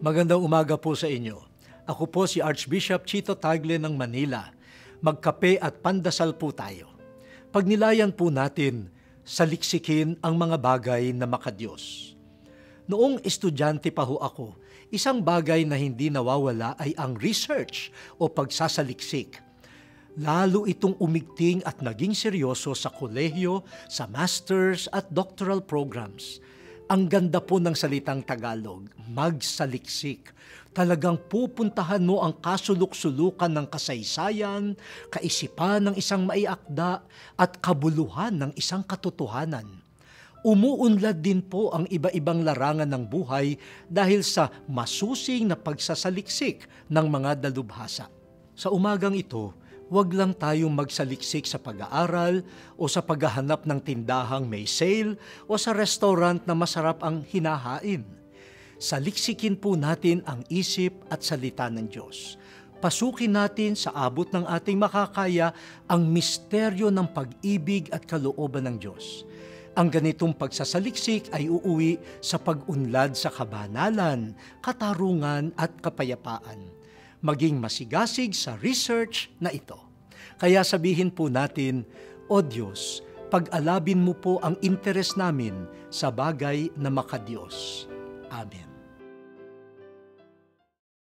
Magandang umaga po sa inyo. Ako po si Archbishop Chito Tagle ng Manila. Magkape at pandasal po tayo. Pagnilayan po natin, saliksikin ang mga bagay na makadiyos. Noong estudyante pa ho ako, isang bagay na hindi nawawala ay ang research o pagsasaliksik. Lalo itong umigting at naging seryoso sa kolehiyo, sa masters at doctoral programs. Ang ganda po ng salitang Tagalog, magsaliksik. Talagang pupuntahan mo ang kasuluk-sulukan ng kasaysayan, kaisipan ng isang maiakda at kabuluhan ng isang katotohanan. Umuunlad din po ang iba-ibang larangan ng buhay dahil sa masusing na pagsasaliksik ng mga dalubhasa. Sa umagang ito, huwag lang tayong magsaliksik sa pag-aaral o sa paghahanap ng tindahang may sale o sa restaurant na masarap ang hinahain. Saliksikin po natin ang isip at salita ng Diyos. Pasukin natin sa abot ng ating makakaya ang misteryo ng pag-ibig at kalooban ng Diyos. Ang ganitong pagsasaliksik ay uuwi sa pag-unlad sa kabanalan, katarungan at kapayapaan. Maging masigasig sa research na ito. Kaya sabihin po natin, O Diyos, pag-alabin mo po ang interes namin sa bagay na makadiyos. Amen.